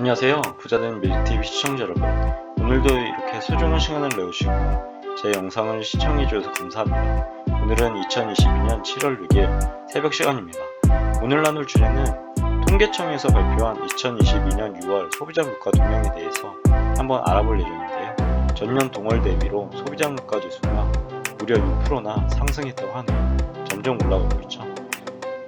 안녕하세요. 부자된 밀TV 시청자 여러분. 오늘도 이렇게 소중한 시간을 내주시고 제 영상을 시청해주셔서 감사합니다. 오늘은 2022년 7월 6일 새벽 시간입니다. 오늘 나눌 주제는 통계청에서 발표한 2022년 6월 소비자 물가 동향에 대해서 한번 알아볼 예정인데요. 전년 동월 대비로 소비자 물가 지수가 무려 6%나 상승했다고 하네요. 점점 올라가고 있죠.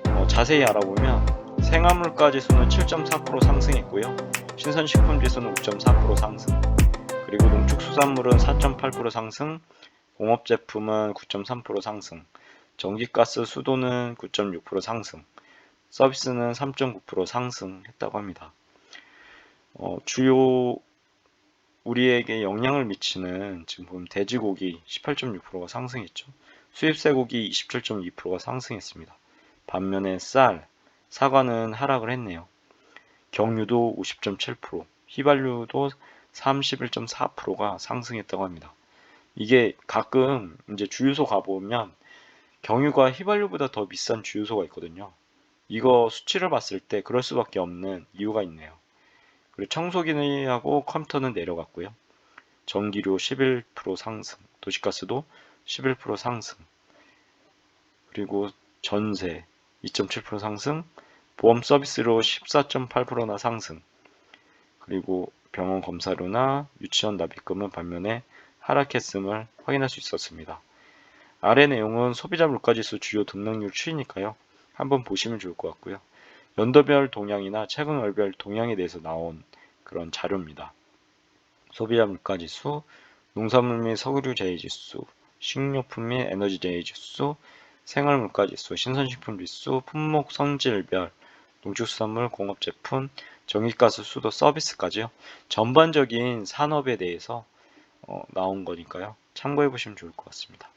어, 자세히 알아보면 생화물가 지수는 7.4% 상승했고요. 신선식품 지수는 5.4% 상승. 그리고 농축수산물은 4.8% 상승. 공업제품은 9.3% 상승. 전기가스 수도는 9.6% 상승. 서비스는 3.9% 상승했다고 합니다. 어, 주요 우리에게 영향을 미치는 지금 보면 돼지고기 18.6%가 상승했죠. 수입 쇠고기 27.2%가 상승했습니다. 반면에 쌀, 사과는 하락을 했네요. 경유도 50.7%, 휘발유도 31.4%가 상승했다고 합니다. 이게 가끔 이제 주유소 가보면 경유가 휘발유보다 더 비싼 주유소가 있거든요. 이거 수치를 봤을 때 그럴 수밖에 없는 이유가 있네요. 그리고 청소기하고 컴퓨터는 내려갔고요. 전기료 11% 상승, 도시가스도 11% 상승, 그리고 전세 2.7% 상승, 보험 서비스로 14.8%나 상승, 그리고 병원 검사료나 유치원 납입금은 반면에 하락했음을 확인할 수 있었습니다. 아래 내용은 소비자 물가지수 주요 등락률 추이니까요. 한번 보시면 좋을 것 같고요. 연도별 동향이나 최근 월별 동향에 대해서 나온 그런 자료입니다. 소비자 물가지수, 농산물 및 석유 제휴지수, 식료품 및 에너지 제휴지수, 생활 물가지수, 신선식품 지수, 품목 성질별, 농축수산물, 공업제품, 전기가스, 수도, 서비스까지요. 전반적인 산업에 대해서 어, 나온 거니까요. 참고해 보시면 좋을 것 같습니다.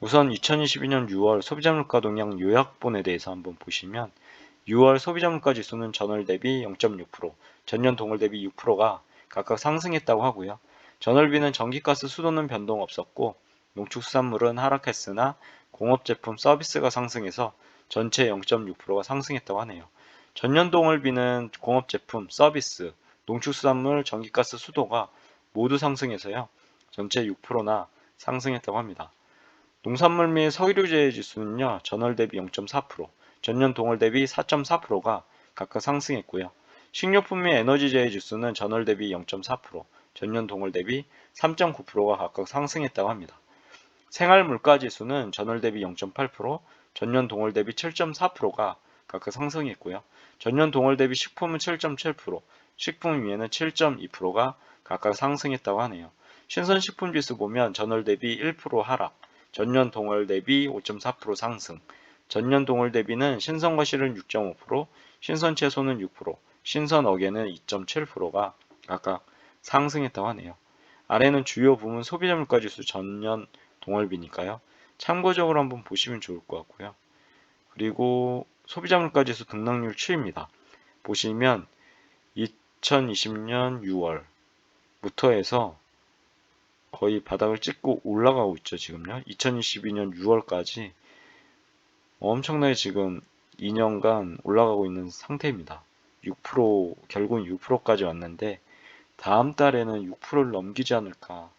우선 2022년 6월 소비자 물가 동향 요약본에 대해서 한번 보시면 6월 소비자 물가 지수는 전월 대비 0.6%, 전년 동월 대비 6%가 각각 상승했다고 하고요. 전월비는 전기가스, 수도는 변동 없었고 농축수산물은 하락했으나 공업제품 서비스가 상승해서 전체 0.6%가 상승했다고 하네요. 전년 동월비는 공업 제품, 서비스, 농축수산물, 전기가스, 수도가 모두 상승해서요. 전체 6%나 상승했다고 합니다. 농산물 및 석유제의 지수는요. 전월 대비 0.4%, 전년 동월 대비 4.4%가 각각 상승했고요. 식료품 및 에너지제의 지수는 전월 대비 0.4%, 전년 동월 대비 3.9%가 각각 상승했다고 합니다. 생활 물가 지수는 전월 대비 0.8%, 전년 동월 대비 7.4%가 각각 상승했고요. 전년 동월 대비 식품은 7.7%, 식품 위에는 7.2%가 각각 상승했다고 하네요. 신선식품 지수 보면 전월 대비 1% 하락, 전년 동월 대비 5.4% 상승, 전년 동월 대비는 신선 과실은 6.5%, 신선 채소는 6%, 신선 어게는 2.7%가 각각 상승했다고 하네요. 아래는 주요 부문 소비자 물가 지수 전년 동월비니까요. 참고적으로 한번 보시면 좋을 것 같고요. 그리고 소비자 물가 지수 등락률 추이입니다. 보시면 2020년 6월부터 해서 거의 바닥을 찍고 올라가고 있죠, 지금요. 2022년 6월까지 엄청나게 지금 2년간 올라가고 있는 상태입니다. 6% 결국은 6%까지 왔는데 다음 달에는 6%를 넘기지 않을까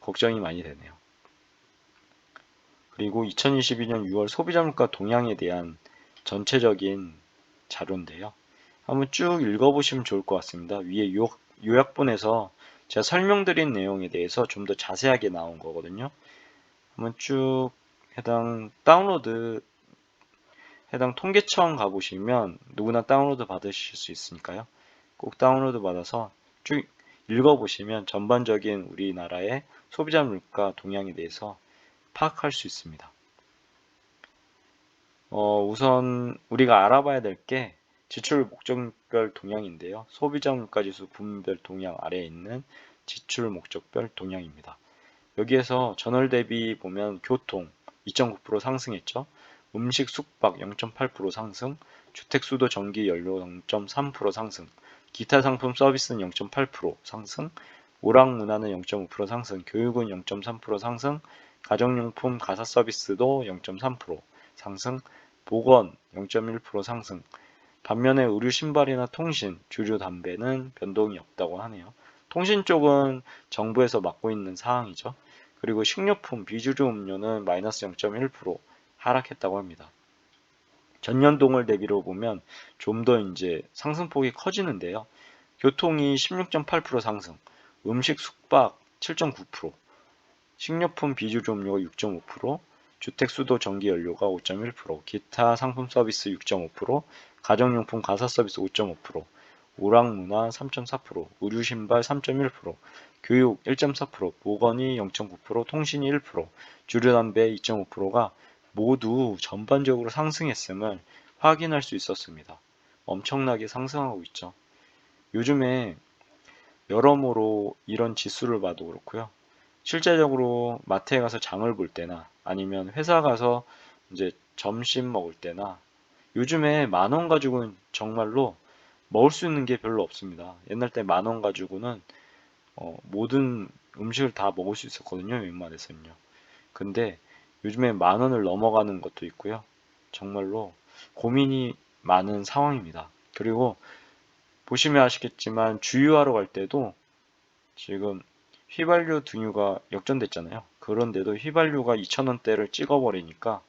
걱정이 많이 되네요. 그리고 2022년 6월 소비자 물가 동향에 대한 전체적인 자료인데요. 한번 쭉 읽어보시면 좋을 것 같습니다. 위에 요약, 요약본에서 제가 설명드린 내용에 대해서 좀 더 자세하게 나온 거거든요. 한번 쭉 해당 다운로드 해당 통계청 가보시면 누구나 다운로드 받으실 수 있으니까요. 꼭 다운로드 받아서 쭉 읽어보시면 전반적인 우리나라의 소비자 물가 동향에 대해서 파악할 수 있습니다. 어, 우선 우리가 알아봐야 될 게 지출 목적별 동향인데요. 소비자 물가 지수 부문별 동향 아래에 있는 지출 목적별 동향입니다. 여기에서 전월 대비 보면 교통 2.9% 상승했죠. 음식 숙박 0.8% 상승, 주택 수도 전기 연료 0.3% 상승, 기타 상품 서비스는 0.8% 상승, 오락 문화는 0.5% 상승, 교육은 0.3% 상승, 가정용품 가사 서비스도 0.3% 상승, 보건 0.1% 상승, 반면에 의류 신발이나 통신, 주류 담배는 변동이 없다고 하네요. 통신 쪽은 정부에서 맡고 있는 사항이죠. 그리고 식료품, 비주류 음료는 마이너스 0.1% 하락했다고 합니다. 전년 동월 대비로 보면 좀 더 이제 상승폭이 커지는데요. 교통이 16.8% 상승, 음식 숙박 7.9%, 식료품 비주류 음료가 6.5%, 주택 수도 전기 연료가 5.1%, 기타 상품 서비스 6.5%, 가정용품 가사 서비스 5.5%, 오락 문화 3.4%, 의류 신발 3.1%, 교육 1.4%, 보건이 0.9%, 통신이 1%, 주류 담배 2.5%가 모두 전반적으로 상승했음을 확인할 수 있었습니다. 엄청나게 상승하고 있죠. 요즘에 여러모로 이런 지수를 봐도 그렇고요. 실제적으로 마트에 가서 장을 볼 때나 아니면 회사 가서 이제 점심 먹을 때나 요즘에 만 원 가지고는 정말로 먹을 수 있는 게 별로 없습니다. 옛날 때 만 원 가지고는 어, 모든 음식을 다 먹을 수 있었거든요. 웬만해서는요. 근데 요즘에 만 원을 넘어가는 것도 있고요. 정말로 고민이 많은 상황입니다. 그리고 보시면 아시겠지만 주유하러 갈 때도 지금 휘발유 등유가 역전됐잖아요. 그런데도 휘발유가 2,000원대를 찍어버리니까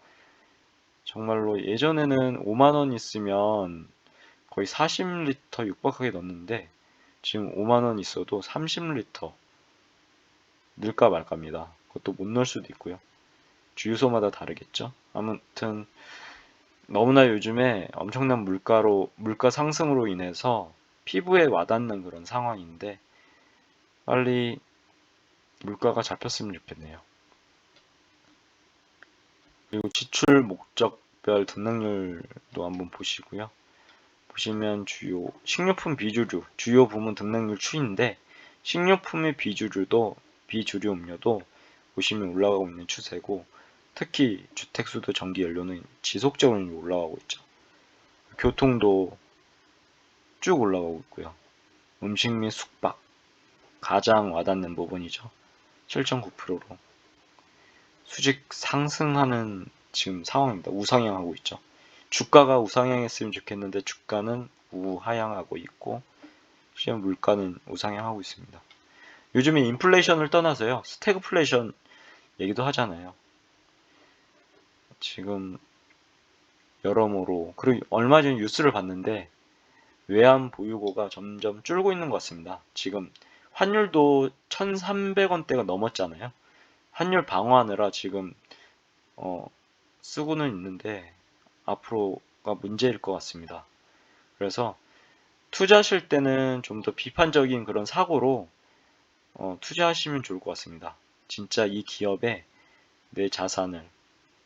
정말로 예전에는 5만원 있으면 거의 40리터 육박하게 넣었는데 지금 5만원 있어도 30리터 넣을까 말까입니다. 그것도 못 넣을 수도 있고요. 주유소마다 다르겠죠. 아무튼 너무나 요즘에 엄청난 물가로 물가 상승으로 인해서 피부에 와닿는 그런 상황인데 빨리 물가가 잡혔으면 좋겠네요. 그리고 지출 목적별 등락률도 한번 보시고요. 보시면 주요 식료품 비주류 주요 부문 등락률 추인데 식료품의 비주류도 비주류 음료도 보시면 올라가고 있는 추세고 특히 주택수도 전기 연료는 지속적으로 올라가고 있죠. 교통도 쭉 올라가고 있고요. 음식 및 숙박 가장 와닿는 부분이죠. 7.9%로 수직 상승하는 지금 상황입니다. 우상향하고 있죠. 주가가 우상향했으면 좋겠는데 주가는 우하향하고 있고 시험 물가는 우상향하고 있습니다. 요즘에 인플레이션을 떠나서요. 스태그플레이션 얘기도 하잖아요. 지금 여러모로 그리고 얼마 전에 뉴스를 봤는데 외환 보유고가 점점 줄고 있는 것 같습니다. 지금 환율도 1,300원대가 넘었잖아요. 환율 방어하느라 지금 어, 쓰고는 있는데 앞으로가 문제일 것 같습니다. 그래서 투자하실 때는 좀 더 비판적인 그런 사고로 어, 투자하시면 좋을 것 같습니다. 진짜 이 기업에 내 자산을,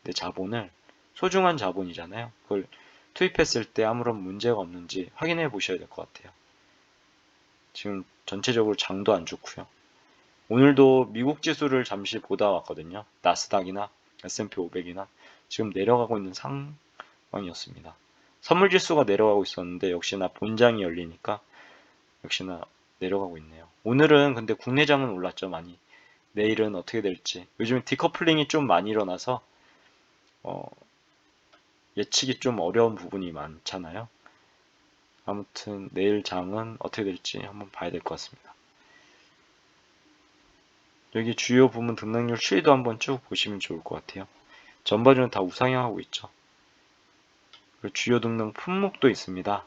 내 자본을 소중한 자본이잖아요. 그걸 투입했을 때 아무런 문제가 없는지 확인해 보셔야 될 것 같아요. 지금 전체적으로 장도 안 좋고요. 오늘도 미국 지수를 잠시 보다 왔거든요. 나스닥이나 S&P 500이나 지금 내려가고 있는 상황이었습니다. 선물 지수가 내려가고 있었는데 역시나 본장이 열리니까 역시나 내려가고 있네요. 오늘은 근데 국내장은 올랐죠 많이. 내일은 어떻게 될지. 요즘 디커플링이 좀 많이 일어나서 어, 예측이 좀 어려운 부분이 많잖아요. 아무튼 내일 장은 어떻게 될지 한번 봐야 될 것 같습니다. 여기 주요 부문 등락률 추이도 한번 쭉 보시면 좋을 것 같아요. 전반적으로 다 우상향하고 있죠. 그리고 주요 등록 품목도 있습니다.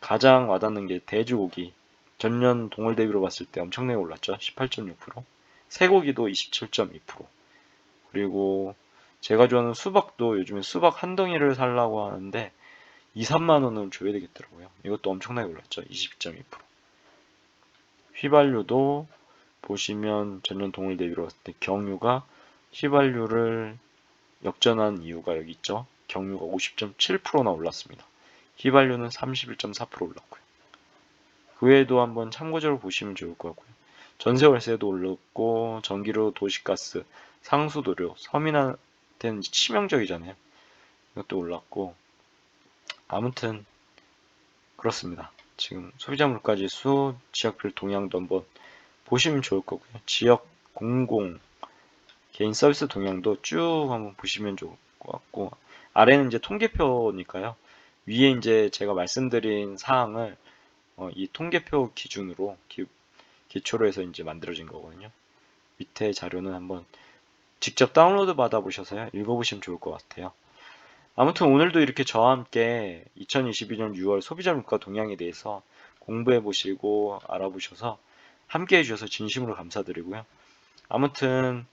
가장 와닿는 게 돼지고기. 전년 동월 대비로 봤을 때 엄청나게 올랐죠. 18.6%. 쇠고기도 27.2%. 그리고 제가 좋아하는 수박도 요즘에 수박 한 덩이를 살라고 하는데 2, 3만 원은 줘야 되겠더라고요. 이것도 엄청나게 올랐죠. 22.2%. 휘발유도 보시면 전년 동일 대비로 봤을 때 경유가 휘발유를 역전한 이유가 여기 있죠. 경유가 50.7%나 올랐습니다. 휘발유는 31.4% 올랐고요. 그 외에도 한번 참고적으로 보시면 좋을 것 같고요. 전세 월세도 올랐고 전기료, 도시가스, 상수도료, 서민한테는 치명적이잖아요. 이것도 올랐고 아무튼 그렇습니다. 지금 소비자 물가 지수, 지역별 동향도 한번 보시면 좋을 거고요. 지역 공공 개인 서비스 동향도 쭉 한번 보시면 좋을 것 같고 아래는 이제 통계표니까요. 위에 이제 제가 말씀드린 사항을 어, 이 통계표 기준으로 기, 기초로 해서 이제 만들어진 거거든요. 밑에 자료는 한번 직접 다운로드 받아 보셔서요. 읽어보시면 좋을 것 같아요. 아무튼 오늘도 이렇게 저와 함께 2022년 6월 소비자 물가 동향에 대해서 공부해 보시고 알아보셔서 함께 해주셔서 진심으로 감사드리고요. 아무튼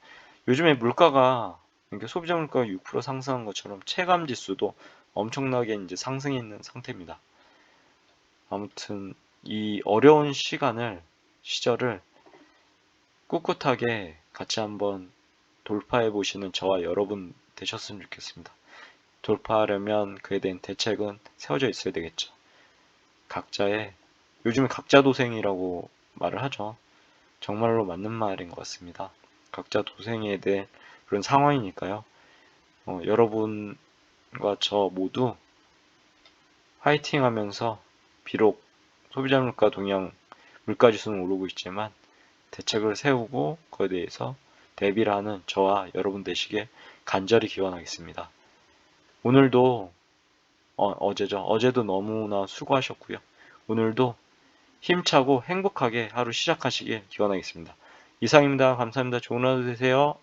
요즘에 물가가 그러니까 소비자 물가가 6% 상승한 것처럼 체감 지수도 엄청나게 이제 상승해 있는 상태입니다. 아무튼 이 어려운 시간을 시절을 꿋꿋하게 같이 한번 돌파해 보시는 저와 여러분 되셨으면 좋겠습니다. 돌파하려면 그에 대한 대책은 세워져 있어야 되겠죠. 각자의 요즘에 각자 도생이라고 말을 하죠. 정말로 맞는 말인 것 같습니다. 각자 도생에 대한 그런 상황이니까요. 어, 여러분과 저 모두 화이팅 하면서 비록 소비자 물가 동향 물가 지수는 오르고 있지만 대책을 세우고 그에 대해서 대비를 하는 저와 여러분 되시길 간절히 기원하겠습니다. 오늘도 어, 제죠 어제도 너무나 수고하셨고요. 오늘도 힘차고 행복하게 하루 시작하시길 기원하겠습니다. 이상입니다. 감사합니다. 좋은 하루 되세요.